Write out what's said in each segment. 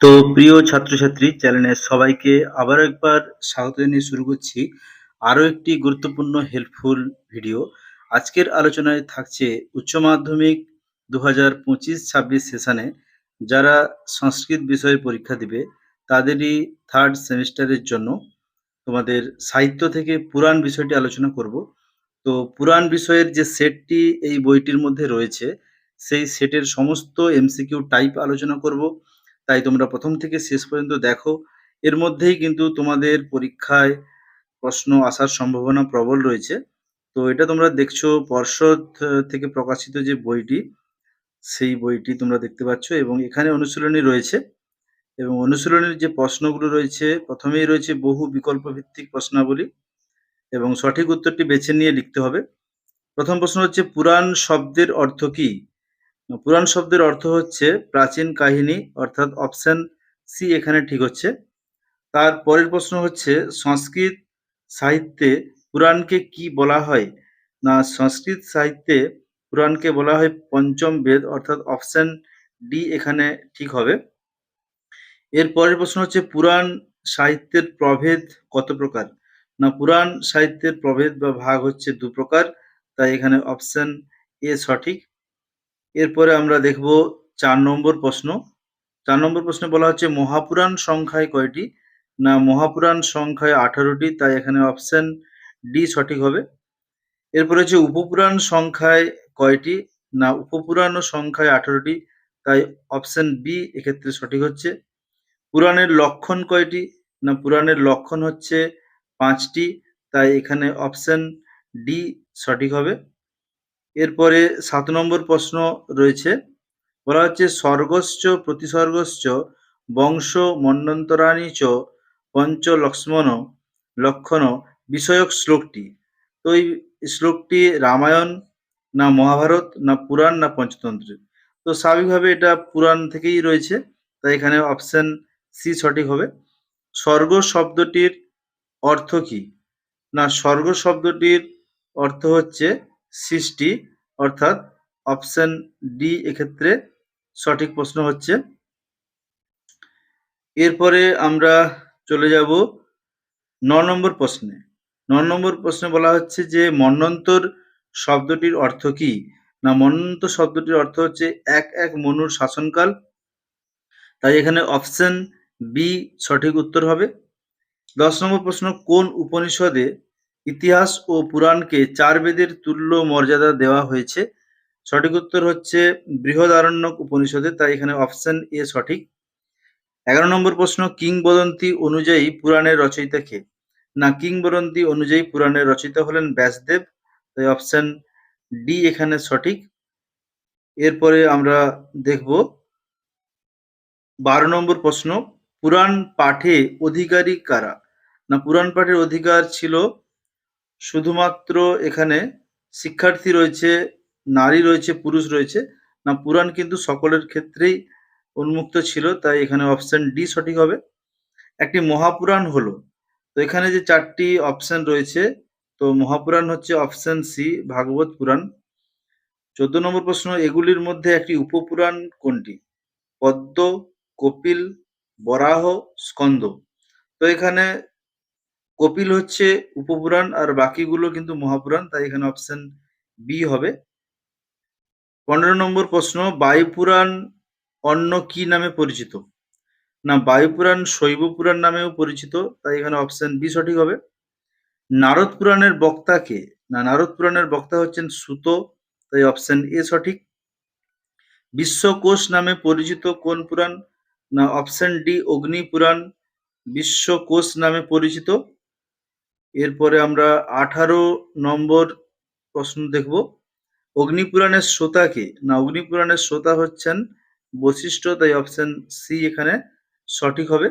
তো প্রিয় ছাত্রছাত্রী চ্যানেলের সবাইকে আবারও একবার স্বাগত জানিয়ে শুরু করছি আরও একটি গুরুত্বপূর্ণ হেল্পফুল ভিডিও আজকের আলোচনায় থাকছে উচ্চ মাধ্যমিক দু হাজার পঁচিশ ছাব্বিশ সেশনে যারা সংস্কৃত বিষয়ে পরীক্ষা দিবে, তাদেরই থার্ড সেমিস্টারের জন্য তোমাদের সাহিত্য থেকে পুরাণ বিষয়টি আলোচনা করব। তো পুরাণ বিষয়ের যে সেটটি এই বইটির মধ্যে রয়েছে, সেই সেটের সমস্ত এমসিকিউ টাইপ আলোচনা করব। তাই তোমরা প্রথম থেকে শেষ পর্যন্ত দেখো। এর মধ্যেই কিন্তু তোমাদের পরীক্ষায় প্রশ্ন আসার সম্ভাবনা প্রবল রয়েছে। তো এটা তোমরা দেখছ পর্ষদ থেকে প্রকাশিত যে বইটি, সেই বইটি তোমরা দেখতে পাচ্ছ এবং এখানে অনুশীলনী রয়েছে। এবং অনুশীলনের যে প্রশ্নগুলো রয়েছে, প্রথমেই রয়েছে বহু বিকল্প ভিত্তিক প্রশ্নাবলী এবং সঠিক উত্তরটি বেছে নিয়ে লিখতে হবে। প্রথম প্রশ্ন হচ্ছে, পুরাণ শব্দের অর্থ কি? পুরাণ শব্দের অর্থ হচ্ছে প্রাচীন কাহিনী, অর্থাৎ অপশন সি এখানে ঠিক হচ্ছে। তার পরের প্রশ্ন হচ্ছে, সংস্কৃত সাহিত্যে পুরাণকে কি বলা হয়? না, সংস্কৃত সাহিত্যে পুরাণকে বলা হয় পঞ্চম বেদ, অর্থাৎ অপশন ডি এখানে ঠিক হবে। এর পরের প্রশ্ন হচ্ছে, পুরাণ সাহিত্যের প্রভেদ কত প্রকার? না, পুরাণ সাহিত্যের প্রভেদ বা ভাগ হচ্ছে দু প্রকার, তাই এখানে অপশন এ সঠিক। এরপরে আমরা দেখব চার নম্বর প্রশ্ন। চার নম্বর প্রশ্নে বলা হচ্ছে, মহাপুরাণ সংখ্যায় কয়টি? না, মহাপুরাণ সংখ্যায় আঠারোটি, তাই এখানে অপশন ডি সঠিক হবে। এরপরে হচ্ছে, উপপুরাণ সংখ্যায় কয়টি? না, উপপুরাণ সংখ্যায় আঠারোটি, তাই অপশন বি এক্ষেত্রে সঠিক হচ্ছে। পুরাণের লক্ষণ কয়টি? না, পুরাণের লক্ষণ হচ্ছে পাঁচটি, তাই এখানে অপশন ডি সঠিক হবে। এরপরে সাত নম্বর প্রশ্ন রয়েছে, বলা হচ্ছে স্বর্গশ্চ প্রতিসর্গশ্চ বংশ মন্বন্তরাণী চ, পঞ্চ লক্ষ্মণ, লক্ষণ, বিষয়ক শ্লোকটি। তো এই শ্লোকটি রামায়ণ না মহাভারত না পুরাণ না পঞ্চতন্ত্র তো স্বাভাবিকভাবে এটা পুরাণ থেকেই রয়েছে, তাই এখানে অপশন সি সঠিক হবে। স্বর্গ শব্দটির অর্থ কি? না, স্বর্গ শব্দটির অর্থ হচ্ছে সৃষ্টি, অর্থাৎ অপশন ডি এক্ষেত্রে সঠিক প্রশ্ন হচ্ছে। এরপরে আমরা চলে যাব ন নম্বর প্রশ্নে। ন নম্বর প্রশ্নে বলা হচ্ছে যে, মন্বন্তর শব্দটির অর্থ কি? না, মন্বন্তর শব্দটির অর্থ হচ্ছে এক এক মনুর শাসনকাল। তাই এখানে অপশন বি সঠিক উত্তর হবে। দশ নম্বর প্রশ্ন, কোন উপনিষদে ইতিহাস ও পুরাণকে চার বেদের তুল্য মর্যাদা দেওয়া হয়েছে। সঠিক উত্তর হচ্ছে বৃহদারণ্যক উপনিষদে, তাই এখানে অপশন এ সঠিক। এগারো নম্বর প্রশ্ন, কিংবদন্তি অনুযায়ী পুরাণের রচয়িতা কে? না, কিংবদন্তি অনুযায়ী পুরাণের রচয়িতা হলেন ব্যাসদেব, তাই অপশন ডি এখানে সঠিক। এরপরে আমরা দেখব বারো নম্বর প্রশ্ন, পুরাণ পাঠে অধিকারী কারা? না, পুরাণ পাঠের অধিকার ছিল শুধুমাত্র এখানে শিক্ষার্থী রয়েছে, নারী রয়েছে, পুরুষ রয়েছে। না, পুরাণ কিন্তু সকলের ক্ষেত্রেই উন্মুক্ত ছিল, তাই এখানে অপশন ডি সঠিক হবে। একটি মহাপুরাণ হলো, তো এখানে যে চারটি অপশন রয়েছে, তো মহাপুরাণ হচ্ছে অপশন সি ভাগবত পুরাণ। চোদ্দ নম্বর প্রশ্ন, এগুলির মধ্যে একটি উপপুরাণ কোনটি? পদ্ম, কপিল, বরাহ, স্কন্দ। তো এখানে কপিল হচ্ছে উপপুরাণ আর বাকিগুলো কিন্তু মহাপুরাণ, তাই এখানে অপশন বি হবে। পনেরো নম্বর প্রশ্ন, বায়ুপুরাণ অন্য কি নামে পরিচিত? না, বায়ুপুরাণ শৈব পুরাণ নামেও পরিচিত, তাই এখানে অপশন বি সঠিক হবে। নারদ পুরাণের বক্তা কে? না নারদ পুরাণের বক্তা হচ্ছেন সুত, তাই অপশন এ সঠিক। বিশ্বকোষ নামে পরিচিত কোন পুরাণ? না অপশন ডি অগ্নি পুরাণ বিশ্বকোষ নামে পরিচিত। এরপরে আমরা আঠারো নম্বর প্রশ্ন দেখব। অগ্নিপুরাণের শ্রোতা কে? না, অগ্নিপুরাণের শ্রোতা হচ্ছেন বশিষ্ঠ, তাই অপশন সি এখানে সঠিক হবে।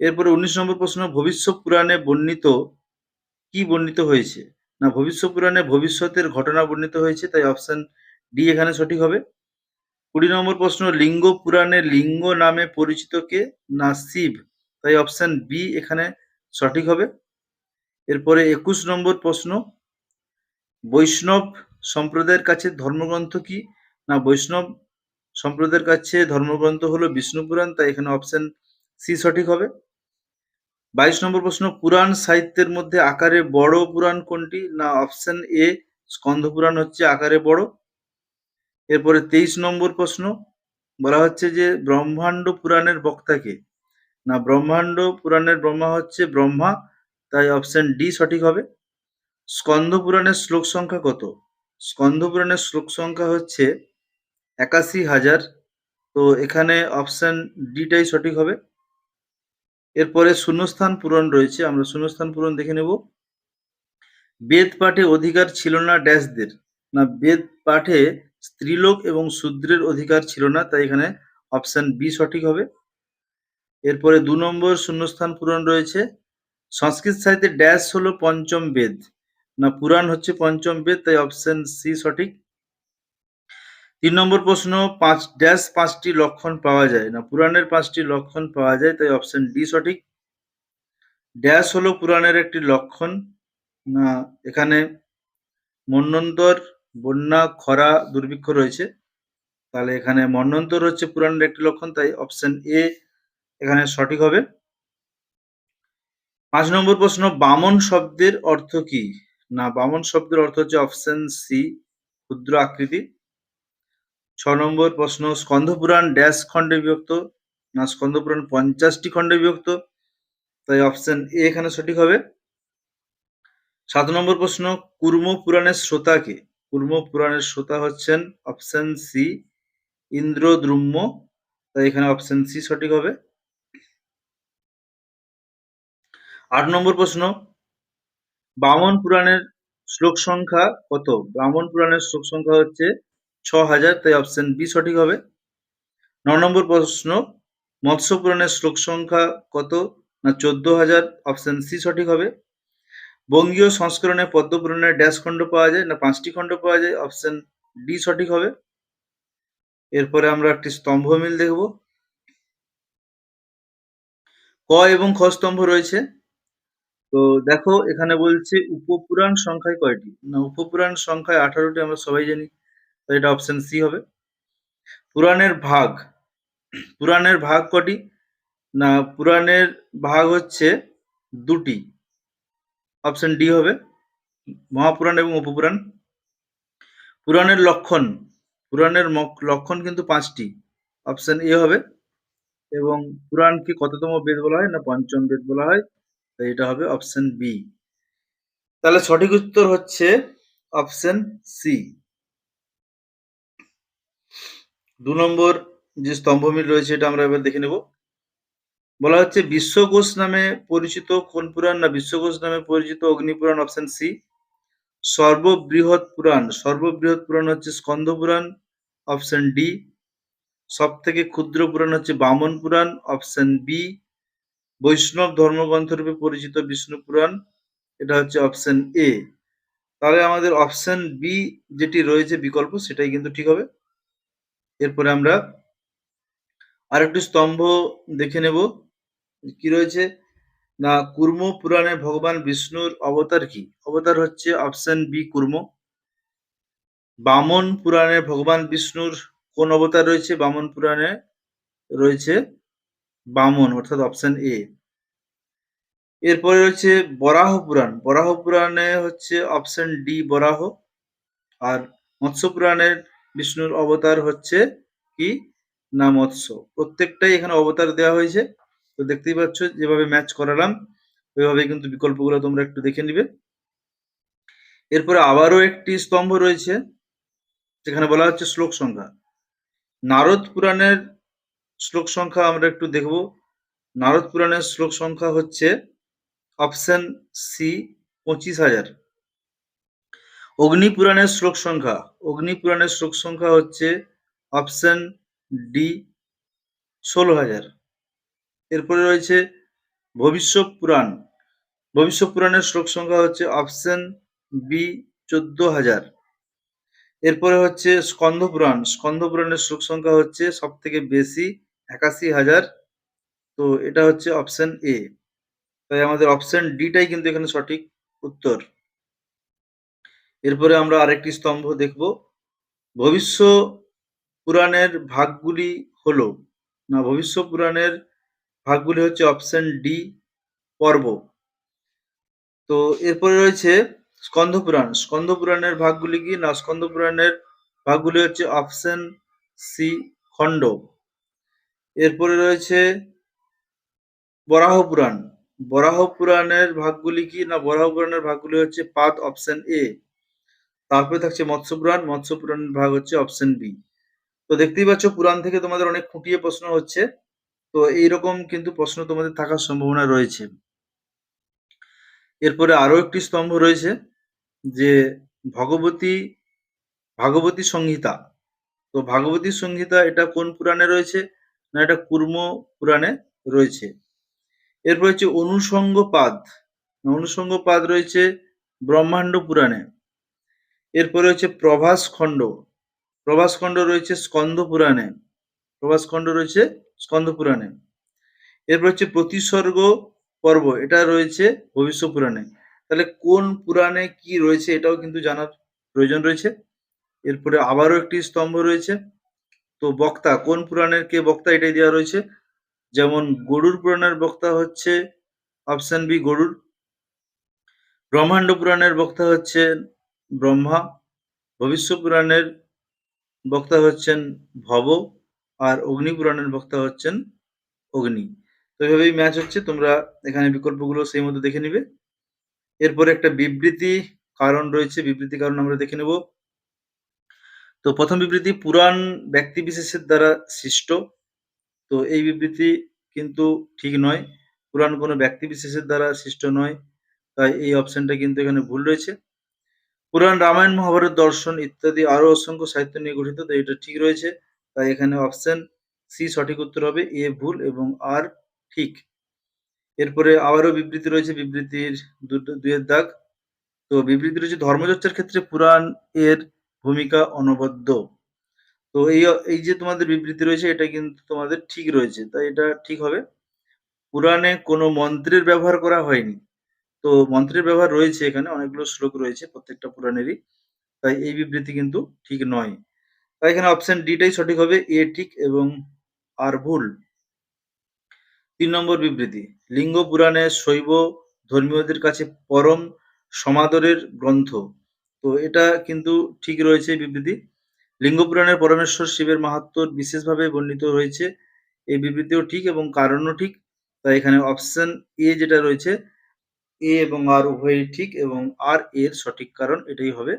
এরপরে উনিশ নম্বর প্রশ্ন, ভবিষ্যৎ পুরাণে বর্ণিত কি বর্ণিত হয়েছে? না ভবিষ্য পুরাণে ভবিষ্যতের ঘটনা বর্ণিত হয়েছে, তাই অপশন ডি এখানে সঠিক হবে। কুড়ি নম্বর প্রশ্ন, লিঙ্গ পুরাণে লিঙ্গ নামে পরিচিত কে? না, শিব, তাই অপশন বি এখানে সঠিক হবে। এরপরে একুশ নম্বর প্রশ্ন, বৈষ্ণব সম্প্রদায়ের কাছে ধর্মগ্রন্থ কি? না, বৈষ্ণব সম্প্রদায়ের কাছে ধর্মগ্রন্থ হলো বিষ্ণু পুরাণ, তাই এখানে অপশন সি সঠিক হবে। বাইশ নম্বর প্রশ্ন পুরাণ সাহিত্যের মধ্যে আকারে বড় পুরাণ কোনটি? না অপশন এ স্কন্ধ পুরাণ হচ্ছে আকারে বড়। এরপরে তেইশ নম্বর প্রশ্ন, বলা হচ্ছে যে ব্রহ্মাণ্ড পুরাণের বক্তাকে না, ব্রহ্মাণ্ড পুরাণের ব্রহ্মা হচ্ছে ব্রহ্মা তাই অপশন ডি সঠিক হবে। স্কন্ধ পুরাণের শ্লোক সংখ্যা কত? স্কন্ধ পুরাণের শ্লোক সংখ্যা হচ্ছে একাশি হাজার। তো এখানে অপশন ডিটাই সঠিক হবে। এরপরে শূন্যস্থান পূরণ রয়েছে, আমরা শূন্যস্থান পূরণ দেখে নেব। বেদ পাঠে অধিকার ছিল না ড্যাশদের। না, বেদ পাঠে স্ত্রীলোক এবং শূদ্রের অধিকার ছিল না, তাই এখানে অপশন বি সঠিক হবে। এরপরে দু নম্বর শূন্যস্থান পূরণ রয়েছে সংস্কৃত সাহিত্যে ড্যাশ হলো পঞ্চম বেদ। না, পুরাণ হচ্ছে পঞ্চম বেদ, তাই অপশন সি সঠিক। তিন নম্বর প্রশ্ন, পাঁচ ড্যাশ পাঁচটি লক্ষণ পাওয়া যায়। না, পুরাণের পাঁচটি লক্ষণ পাওয়া যায়, তাই অপশন ডি সঠিক। ড্যাশ হলো পুরাণের একটি লক্ষণ। না, এখানে মন্বন্তর বন্যা, খরা, দুর্ভিক্ষ রয়েছে। তাহলে এখানে মন্বন্তর হচ্ছে পুরাণের একটি লক্ষণ, তাই অপশন এ এখানে সঠিক হবে। পাঁচ নম্বর প্রশ্ন, বামন শব্দের অর্থ কি? না, বামন শব্দের অর্থ হচ্ছে অপশন সি ক্ষুদ্র আকৃতি। ছ নম্বর প্রশ্ন, স্কন্ধ পুরাণ ড্যাশ খণ্ডে বিভক্ত? না, স্কন্ধ পুরাণ পঞ্চাশটি খণ্ডে বিভক্ত? তাই অপশন এ এখানে সঠিক হবে। সাত নম্বর প্রশ্ন, কুর্ম পুরাণের শ্রোতাকে কুর্ম পুরাণের শ্রোতা হচ্ছেন অপশন সি ইন্দ্রদ্রুম্য তাই এখানে অপশন সি সঠিক হবে। আট নম্বর প্রশ্ন, বামন পুরাণের শ্লোক সংখ্যা কত? বামন পুরাণের শ্লোক সংখ্যা হচ্ছে ছ হাজার, তাই অপশন বি সঠিক হবে। ন নম্বর প্রশ্ন, মৎস্য পুরাণের শ্লোক সংখ্যা কত না চোদ্দ হাজার? অপশন সি সঠিক হবে। বঙ্গীয় সংস্করণে পদ্মপুরাণের ড্যাশ খণ্ড পাওয়া যায় না পাঁচটি খণ্ড পাওয়া যায়? অপশন ডি সঠিক হবে। এরপরে আমরা একটি স্তম্ভ মিল দেখব। ক এবং খ স্তম্ভ রয়েছে। তো দেখো, এখানে বলছে উপপুরাণ সংখ্যায় কয়টি? না, উপপুরাণ সংখ্যায় আঠারোটি, আমরা সবাই জানি। এটা অপশন সি হবে। পুরাণের ভাগ। পুরাণের ভাগ কটি? না, পুরাণের ভাগ হচ্ছে দুটি। অপশন ডি হবে। মহাপুরাণ এবং উপপুরাণ। পুরাণের লক্ষণ। পুরাণের লক্ষণ কিন্তু পাঁচটি। অপশন এ হবে। এবং পুরাণকে কততম বেদ বলা হয়? না, পঞ্চম বেদ বলা হয়। এটা হবে অপশন বি তাহলে সঠিক উত্তর হচ্ছে অপশন সি দু নম্বর যে স্তম্ভমিল রয়েছে এটা আমরা এবার দেখে নেব। বলা হচ্ছে বিশ্বকোষ নামে পরিচিত কোন পুরাণ না বিশ্বকোষ নামে পরিচিত অগ্নিপুরাণ অপশন সি সর্ববৃহৎ পুরাণ সর্ববৃহৎ পুরাণ হচ্ছে স্কন্দ পুরাণ অপশন ডি সব থেকে ক্ষুদ্র পুরাণ হচ্ছে বামন পুরাণ অপশন বি বৈষ্ণব ধর্মগ্রন্থ রূপে পরিচিত বিষ্ণু পুরাণ, এটা হচ্ছে অপশন এ তাহলে আমাদের অপশন বি যেটি রয়েছে বিকল্প, সেটাই কিন্তু ঠিক হবে। এরপরে আমরা আরেকটি স্তম্ভ দেখে নেব। কি রয়েছে? না, কুর্ম পুরাণে ভগবান বিষ্ণুর অবতার কি? অবতার হচ্ছে অপশন বি কুর্ম। বামন পুরাণে ভগবান বিষ্ণুর কোন অবতার রয়েছে? বামন পুরাণে রয়েছে বামন, অর্থাৎ অপশন এ এরপরে রয়েছে বরাহ পুরাণ। বরাহ পুরাণে হচ্ছে অপশন ডি বরাহ। আর মৎস্য পুরাণের বিষ্ণুর অবতার হচ্ছে কি? না, মৎস্য। প্রত্যেকটাই এখানে অবতার দেওয়া হয়েছে। তো দেখতেই পাচ্ছ, যেভাবে ম্যাচ করালাম, ওইভাবে কিন্তু বিকল্পগুলো তোমরা একটু দেখে নিবে। এরপরে আবারও একটি স্তম্ভ রয়েছে, যেখানে বলা হচ্ছে শ্লোক সংখ্যা। নারদ পুরাণের শ্লোক সংখ্যা আমরা একটু দেখব। নারদ পুরাণের শ্লোক সংখ্যা হচ্ছে অপশন সি, পঁচিশ হাজার। অগ্নি পুরাণের শ্লোক সংখ্যা। অগ্নি পুরাণের শ্লোক সংখ্যা হচ্ছে অপশন ডি, ষোলো হাজার। এরপরে রয়েছে ভবিষ্যৎ পুরাণ। ভবিষ্যৎ পুরাণের শ্লোক সংখ্যা হচ্ছে অপশন বি, চোদ্দ হাজার। এরপরে হচ্ছে স্কন্ধ পুরাণ। স্কন্ধ পুরাণের শ্লোক সংখ্যা হচ্ছে সব থেকে বেশি, একাশি হাজার। তো এটা হচ্ছে অপশন এ। তাই আমাদের অপশন ডিটাই কিন্তু এখানে সঠিক উত্তর। এরপরে আমরা আরেকটি স্তম্ভ দেখব। ভবিষ্য পুরাণের ভাগগুলি হলো, না ভবিষ্য পুরাণের ভাগগুলি হচ্ছে অপশন ডি পর্ব। তো এরপরে রয়েছে স্কন্দ পুরাণ স্কন্দ পুরাণের ভাগগুলি কি? না স্কন্দ পুরাণের ভাগগুলি হচ্ছে অপশন সি খণ্ড। এরপরে রয়েছে বরাহ পুরাণ বরাহ পুরাণের ভাগগুলি কি? না, বরাহ পুরাণের ভাগগুলি হচ্ছে পাদ, অপশন এ। তারপরে থাকছে মৎস্য পুরাণ, মৎস্য পুরাণের ভাগ হচ্ছে অপশন বি। তো দেখতেই পাচ্ছ, পুরাণ থেকে তোমাদের অনেক খুঁটিয়ে প্রশ্ন হচ্ছে। তো এইরকম কিন্তু প্রশ্ন তোমাদের থাকার সম্ভাবনা রয়েছে। এরপরে আরও একটি স্তম্ভ রয়েছে, যে ভগবতী, ভাগবতী সংহিতা। তো ভাগবতী সংহিতা এটা কোন পুরাণে রয়েছে? না, এটা কুর্ম পুরাণে রয়েছে। এরপর হচ্ছে অনুষঙ্গ পাদ অনুষঙ্গ পাদ রয়েছে ব্রহ্মাণ্ড পুরাণে। এরপরে হচ্ছে প্রভাস খণ্ড প্রভাস খণ্ড রয়েছে স্কন্দ পুরাণে। প্রভাস খণ্ড রয়েছে স্কন্দ পুরাণে। এরপর হচ্ছে প্রতিসর্গ পর্ব। এটা রয়েছে ভবিষ্য পুরাণে। তাহলে কোন পুরাণে কি রয়েছে এটাও কিন্তু জানার প্রয়োজন রয়েছে। এরপরে আবারও একটি স্তম্ভ রয়েছে। তো বক্তা, কোন পুরাণের কে বক্তা এটাই দেওয়া রয়েছে? যেমন গরুর পুরাণের বক্তা হচ্ছে অপশন বি গরুর, ব্রহ্মাণ্ড পুরাণের বক্তা হচ্ছে ব্রহ্মা, ভবিষ্য পুরাণের বক্তা হচ্ছেন ভব আর অগ্নি পুরাণের বক্তা হচ্ছেন অগ্নি। তো এভাবেই ম্যাচ হচ্ছে, তোমরা এখানে বিকল্পগুলো সেই মতো দেখে নিবে। এরপরে একটা বিবৃতি কারণ রয়েছে, বিবৃতি কারণ আমরা দেখে নেব। তো প্রথম বিবৃতি, পুরাণ ব্যক্তি বিশেষের দ্বারা সৃষ্ট। তো এই বিবৃতি কিন্তু ঠিক নয়। পুরাণ কোনো ব্যক্তি বিশেষের দ্বারা সৃষ্ট নয়, তাই এই অপশনটা কিন্তু এখানে ভুল রয়েছে। পুরাণ, রামায়ণ, মহাভারত, দর্শন ইত্যাদি আরও অসংখ্য সাহিত্য নিয়ে গঠিত তো এটা ঠিক রয়েছে। তাই এখানে অপশন সি সঠিক উত্তর হবে, এ ভুল এবং আর ঠিক। এরপরে আবারও বিবৃতি রয়েছে, বিবৃতির দু- দুইয়ের দাগ। তো বিবৃতি রয়েছে, ধর্মচর্চার ক্ষেত্রে পুরাণ এর ভূমিকা অনবদ্য। তো এই এই যে তোমাদের বিবৃতি রয়েছে, এটা কিন্তু তোমাদের ঠিক রয়েছে। তাই এটা ঠিক হবে। পুরাণে কোনো মন্ত্রের ব্যবহার করা হয়নি। তো মন্ত্রের ব্যবহার রয়েছে এখানে, অনেকগুলো শ্লোক রয়েছে প্রত্যেকটা পুরাণেরই। তাই এই বিবৃতি কিন্তু ঠিক নয়। তাই এখানে অপশন ডিটাই সঠিক হবে, এ ঠিক এবং আর ভুল। তিন নম্বর বিবৃতি, লিঙ্গ পুরাণে শৈব ধর্মীয়দের কাছে পরম সমাদরের গ্রন্থ। তো এটা কিন্তু ঠিক রয়েছে বিবৃতি। লিঙ্গ পুরাণের পরমেশ্বর শিবের মাহাত্ম বিশেষভাবে বর্ণিত হয়েছে। এই বিবৃতিও ঠিক এবং কারণও ঠিক। তাই এখানে অপশন এ যেটা রয়েছে এ এবং আর উভয়ই ঠিক এবং আর এর সঠিক কারণ এটাই হবে।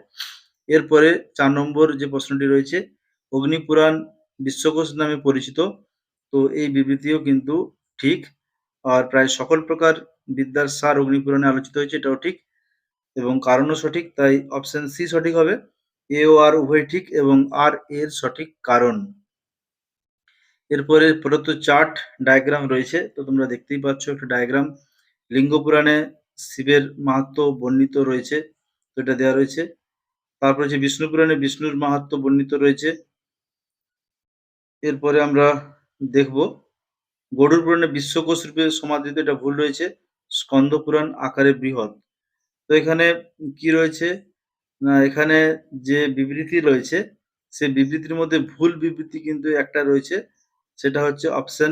এরপরে চার নম্বর যে প্রশ্নটি রয়েছে, অগ্নিপুরাণ বিশ্বকোষ নামে পরিচিত। তো এই বিবৃতিও কিন্তু ঠিক। আর প্রায় সকল প্রকার বিদ্যার সার অগ্নিপুরাণে আলোচিত হয়েছে, এটাও ঠিক এবং কারণও সঠিক। তাই অপশন সি সঠিক হবে। এ আর উভয় ঠিক এবং আর এর সঠিক কারণ। এরপরে প্রদত্ত চার্ট ডায়াগ্রাম রয়েছে, তো তোমরা দেখতেই পাচ্ছ একটা ডায়াগ্রাম। লিঙ্গ পুরাণে শিবের মাহাত্ম বর্ণিত রয়েছে, তো এটা দেওয়া রয়েছে। তারপর হচ্ছে বিষ্ণু পুরাণে বিষ্ণুর মাহাত্ম বর্ণিত রয়েছে। এরপরে আমরা দেখব, গরুর পুরাণে বিশ্বকোষ রূপে সমাদৃত এটা ভুল রয়েছে স্কন্দ পুরাণ আকারে বৃহৎ। তো এখানে কি রয়েছে? এখানে যে বিবৃতি রয়েছে সে বিবৃতির মধ্যে ভুল বিবৃতি কিন্তু একটা রয়েছে। সেটা হচ্ছে অপশন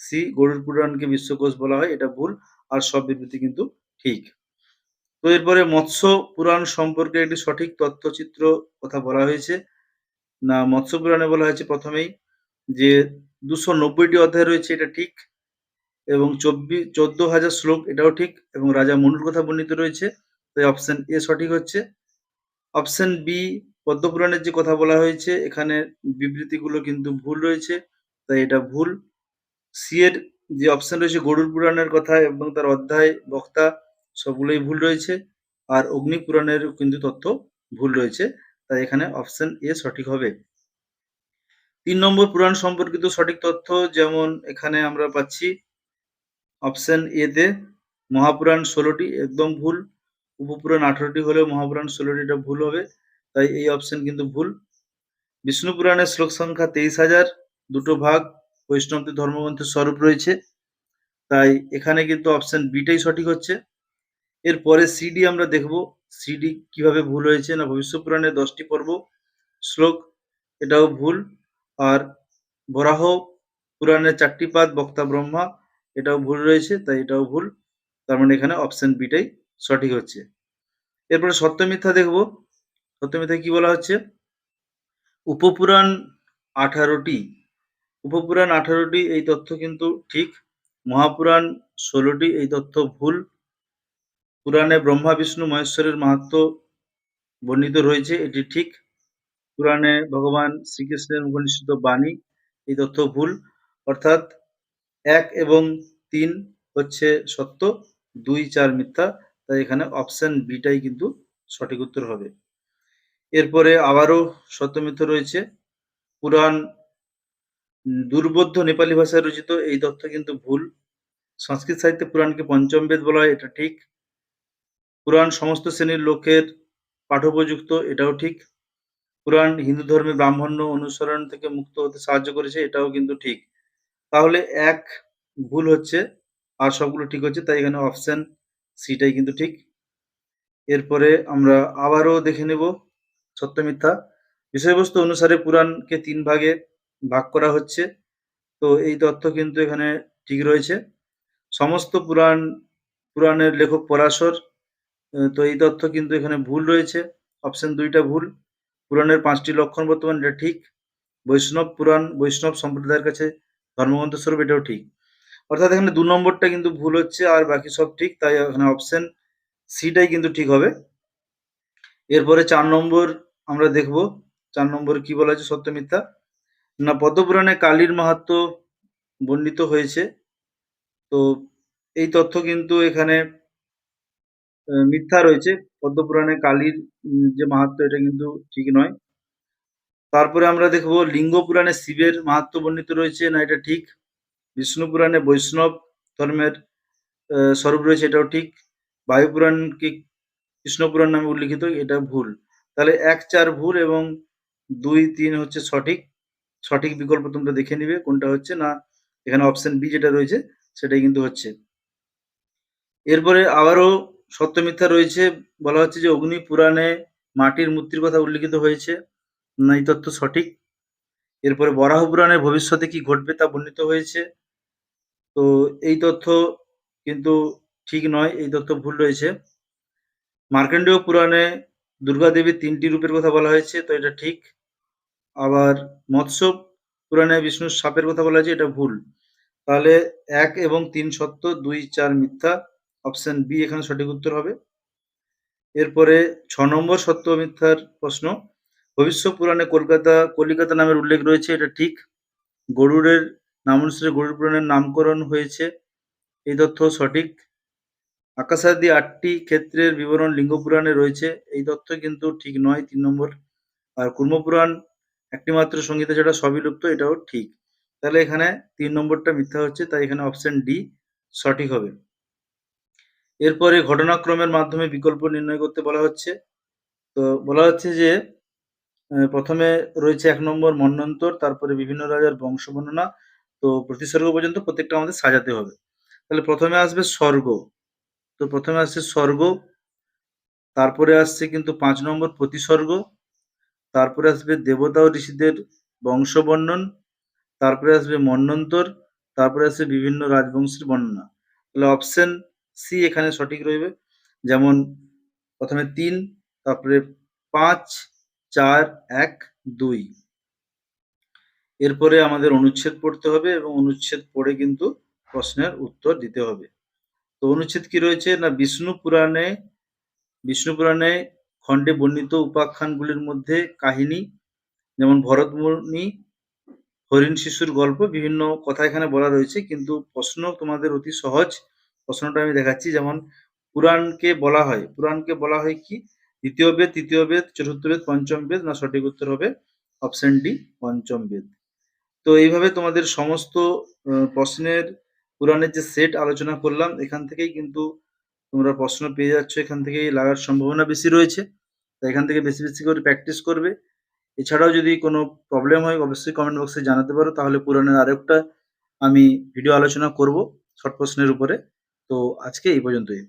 সি গরুর পুরাণকে বিশ্বকোষ বলা হয়, এটা ভুল, আর সব বিবৃতি কিন্তু ঠিক। তো এরপরে মৎস্য পুরাণ সম্পর্কে একটি সঠিক তথ্যচিত্র কথা বলা হয়েছে। না, মৎস্য পুরাণে বলা হয়েছে প্রথমেই যে দুশো নব্বইটি অধ্যায় রয়েছে, এটা ঠিক, এবং চব্বিশ চোদ্দ হাজার শ্লোক, এটাও ঠিক, এবং রাজা মনুর কথা বর্ণিত রয়েছে, তাই অপশন এ সঠিক হচ্ছে। অপশন বি পদ্মপুরাণের যে কথা বলা হয়েছে, এখানে বিবৃতিগুলো কিন্তু ভুল রয়েছে, তাই এটা ভুল। সি এর যে অপশন রয়েছে গরুর পুরাণের কথা এবং তার অধ্যায়, বক্তা, সবগুলোই ভুল রয়েছে। আর অগ্নি পুরাণের কিন্তু তথ্য ভুল রয়েছে, তাই এখানে অপশন এ সঠিক হবে। তিন নম্বর পুরাণ সম্পর্কিত সঠিক তথ্য, যেমন এখানে আমরা পাচ্ছি অপশন এ তে মহাপুরাণ ষোলোটি একদম ভুল উপপুরাণ আঠারোটি হলেও মহাপুরাণ ষোলোটি এটা ভুল হবে, তাই এই অপশন কিন্তু ভুল। বিষ্ণু পুরাণের শ্লোক সংখ্যা তেইশ হাজার, দুটো ভাগ, বৈষ্ণবদের ধর্মগ্রন্থের স্বরূপ রয়েছে। তাই এখানে কিন্তু অপশন বিটাই সঠিক হচ্ছে। এরপরে সিডি আমরা দেখব সিডি কীভাবে ভুল হয়েছে না ভবিষ্য পুরাণের দশটি পর্ব, শ্লোক, এটাও ভুল। আর বরাহ পুরাণের চারটি পাদ, বক্তা ব্রহ্মা, এটাও ভুল রয়েছে, তাই এটাও ভুল। তার মানে এখানে অপশন বিটাই সঠিক হচ্ছে। এরপরে সত্য মিথ্যা দেখব। সত্য মিথ্যা কি বলা হচ্ছে? উপপুরাণ আঠারোটি। উপপুরাণ আঠারোটি, এই তথ্য কিন্তু ঠিক। মহাপুরাণ ষোলোটি, এই তথ্য ভুল। পুরাণে ব্রহ্মা, বিষ্ণু, মহেশ্বরের মাহাত্ম বর্ণিত রয়েছে, এটি ঠিক। পুরাণে ভগবান শ্রীকৃষ্ণের মুখনিষ্ঠিত বাণী, এই তথ্য ভুল। অর্থাৎ এক এবং তিন হচ্ছে সত্য, দুই চার মিথ্যা। তাই এখানে অপশন বিটাই কিন্তু সঠিক উত্তর হবে। এরপরে আবারও সত্য মিথ্যা রয়েছে। পুরাণ দুর্বোধ্য নেপালি ভাষায় রচিত এই তথ্য কিন্তু ভুল। সংস্কৃত সাহিত্যে পুরাণকে পঞ্চম বেদ বলা হয়, এটা ঠিক। পুরাণ সমস্ত শ্রেণির লোকের পাঠোপযুক্ত, এটাও ঠিক। পুরাণ হিন্দু ধর্মে ব্রাহ্মণ্য অনুসরণ থেকে মুক্ত হতে সাহায্য করেছে, এটাও কিন্তু ঠিক। তাহলে এক ভুল হচ্ছে, আর সবগুলো ঠিক হচ্ছে, তাই এখানে অপশন সিটাই কিন্তু ঠিক। এরপরে আমরা আবারও দেখে নেব সত্য মিথ্যা বিষয়বস্তু অনুসারে পুরাণকে তিন ভাগে ভাগ করা হচ্ছে। তো এই তথ্য কিন্তু এখানে ঠিক রয়েছে। সমস্ত পুরাণ, পুরাণের লেখক পরাশর তো এই তথ্য কিন্তু এখানে ভুল রয়েছে। অপশন দুইটা ভুল। পুরাণের পাঁচটি লক্ষণ বর্তমান, এটা ঠিক। বৈষ্ণব পুরাণ, বৈষ্ণব সম্প্রদায়ের কাছে ধর্মগ্রন্থ স্বরূপ, এটাও ঠিক। অর্থাৎ এখানে দু নম্বরটা কিন্তু ভুল হচ্ছে আর বাকি সব ঠিক, তাই এখানে অপশন সিটাই কিন্তু ঠিক হবে। এরপরে চার নম্বর আমরা দেখব, চার নম্বর কি বলা আছে সত্য মিথ্যা? না, পদ্মপুরাণে কালীর মাহাত্ম বর্ণিত হয়েছে। তো এই তথ্য কিন্তু এখানে মিথ্যা রয়েছে। পদ্মপুরাণে কালীর যে মাহাত্ম, এটা কিন্তু ঠিক নয়। তারপরে আমরা দেখব লিঙ্গ পুরাণে শিবের মাহাত্ম বর্ণিত রয়েছে, না এটা ঠিক? বিষ্ণু পুরাণে বৈষ্ণব ধর্মের স্বরূপ রয়েছে, এটাও ঠিক। বায়ু পুরাণকে কৃষ্ণ পুরাণ নামে উল্লিখিত এটা ভুল। তাহলে এক, চার ভুল এবং দুই, তিন হচ্ছে সঠিক। সঠিক বিকল্প তোমরা দেখে নিবে কোনটা হচ্ছে না। এখানে অপশন বি যেটা রয়েছে, সেটাই কিন্তু হচ্ছে। এরপরে আবারও সত্য মিথ্যা রয়েছে, বলা হচ্ছে যে অগ্নি পুরাণে মাটির মূর্তির কথা উল্লিখিত হয়েছে না এই তথ্য সঠিক। এরপরে বরাহ পুরাণে ভবিষ্যতে কি ঘটবে তা বর্ণিত হয়েছে। তো এই তথ্য কিন্তু ঠিক নয়, এই তথ্য ভুল রয়েছে। মার্কণ্ডেয় পুরাণে দুর্গা দেবীর তিনটি রূপের কথা বলা হয়েছে, তো এটা ঠিক। আবার মৎস্য পুরাণে বিষ্ণুর সাপের কথা বলা হয়েছে, এটা ভুল। তাহলে এক এবং তিন সত্য, দুই চার মিথ্যা, অপশন বি এখানে সঠিক উত্তর হবে। এরপরে ছ নম্বর সত্য মিথ্যার প্রশ্ন। ভবিষ্য পুরাণে কলকাতা কলিকাতা নামের উল্লেখ রয়েছে, এটা ঠিক। গরুড়ের নাম অনুসারে গরুড় পুরাণের নামকরণ হয়েছে। এই তথ্য সঠিক। আকাশাদি আটটি ক্ষেত্রের বিবরণ লিঙ্গ পুরাণে রয়েছে। এই তথ্য কিন্তু ঠিক নয়, তিন নম্বর। আর কুর্মপুরাণ একটি মাত্র সঙ্গীতা ছাড়া সবই লুপ্ত, এটাও ঠিক। তাহলে এখানে তিন নম্বরটা মিথ্যা হচ্ছে, তাই এখানে অপশন ডি সঠিক হবে। এরপরে ঘটনাক্রমের মাধ্যমে বিকল্প নির্ণয় করতে বলা হচ্ছে। তো বলা হচ্ছে যে প্রথমে রয়েছে এক নম্বর মন্বন্তর তারপরে বিভিন্ন রাজার বংশ বর্ণনা তো প্রতিসর্গ পর্যন্ত প্রত্যেকটা আমাদের সাজাতে হবে। তাহলে প্রথমে আসবে স্বর্গ। তো প্রথমে আসছে স্বর্গ, তারপরে আসছে কিন্তু পাঁচ নম্বর প্রতিসর্গ তারপরে আসবে দেবতা ও ঋষিদের বংশবর্ণন, তারপরে আসবে মন্বন্তর তারপরে আসবে বিভিন্ন রাজবংশের বর্ণনা। তাহলে অপশন সি এখানে সঠিক রইবে। যেমন প্রথমে তিন, তারপরে পাঁচ, চার, এক, দুই। এরপরে আমাদের অনুচ্ছেদ পড়তে হবে এবং অনুচ্ছেদ পড়ে কিন্তু প্রশ্নের উত্তর দিতে হবে। তো অনুচ্ছেদ কি রয়েছে? না, বিষ্ণু পুরাণে বিষ্ণু পুরাণে খণ্ডে বর্ণিত উপাখ্যানগুলির মধ্যে কাহিনী, যেমন ভরতমুনি, হরিণ শিশুর গল্প, বিভিন্ন কথা এখানে বলা রয়েছে, কিন্তু প্রশ্ন তোমাদের অতি সহজ। প্রশ্নটা আমি দেখাচ্ছি, যেমন পুরাণকে বলা হয়, পুরাণকে বলা হয় কি? দ্বিতীয় বেদ, তৃতীয় বেদ, চতুর্থ বেদ, পঞ্চম বেদ, না সঠিক উত্তর হবে অপশন ডি, পঞ্চম বেদ। তো এইভাবে তোমাদের সমস্ত প্রশ্নের পুরাণের যে সেট আলোচনা করলাম, এখান থেকেই কিন্তু তোমরা প্রশ্ন পেয়ে যাচ্ছ, এখান থেকেই লাগার সম্ভাবনা বেশি রয়েছে। তাই এখান থেকে বেশি বেশি করে প্র্যাকটিস করবে। এছাড়াও যদি কোনো প্রবলেম হয়, অবশ্যই কমেন্ট বক্সে জানাতে পারো। তাহলে পুরাণের আরেকটা আমি ভিডিও আলোচনা করব শর্ট প্রশ্নের উপরে। তো আজকে এই পর্যন্তই।